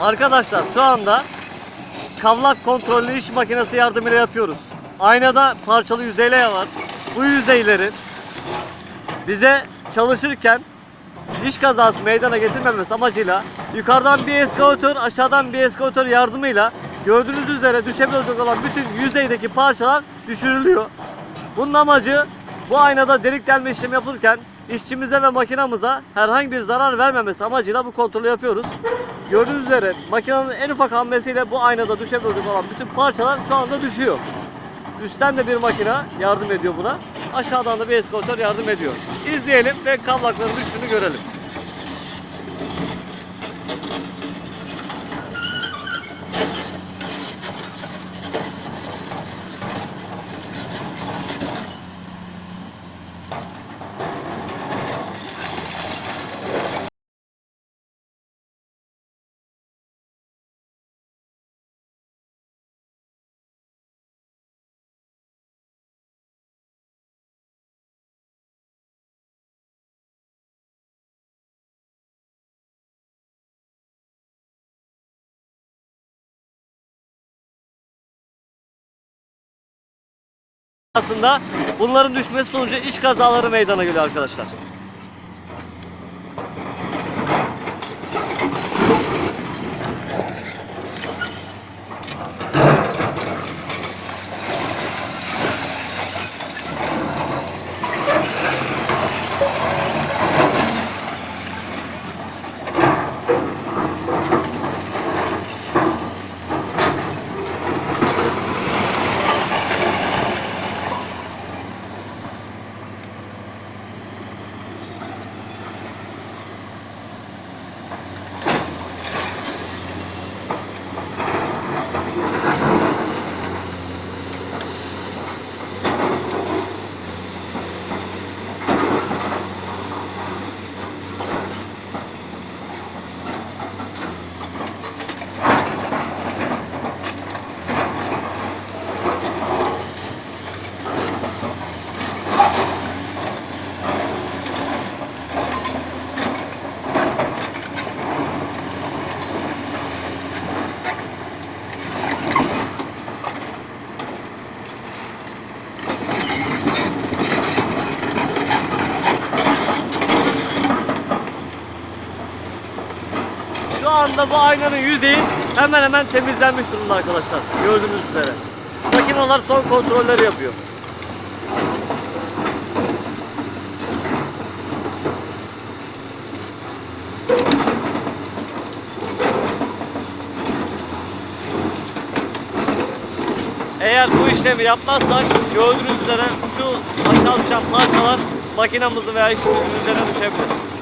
Arkadaşlar şu anda kavlak kontrollü iş makinesi yardımıyla yapıyoruz. Aynada parçalı yüzeyler var. Bu yüzeylerin bize çalışırken diş kazası meydana getirmemesi amacıyla yukarıdan bir eskavatör aşağıdan bir eskavatör yardımıyla gördüğünüz üzere düşebilecek olan bütün yüzeydeki parçalar düşürülüyor. Bunun amacı bu aynada delik delme işlemi yapılırken işçimize ve makinamıza herhangi bir zarar vermemesi amacıyla bu kontrolü yapıyoruz. Gördüğünüz üzere makinenin en ufak hamlesiyle bu aynada düşebilecek olan bütün parçalar şu anda düşüyor. Üstten de bir makine yardım ediyor buna. Aşağıdan da bir eskavatör yardım ediyor. İzleyelim ve kavlakların düştüğünü görelim. Aslında bunların düşmesi sonucu iş kazaları meydana geliyor arkadaşlar. Şu anda bu aynanın yüzeyi hemen hemen temizlenmiş durumda arkadaşlar. Gördüğünüz üzere. Makineler son kontrolleri yapıyor. Eğer bu işlemi yapmazsak gördüğünüz üzere şu aşağı düşen parçalar makinamızı veya işimizin üzerine düşebilir.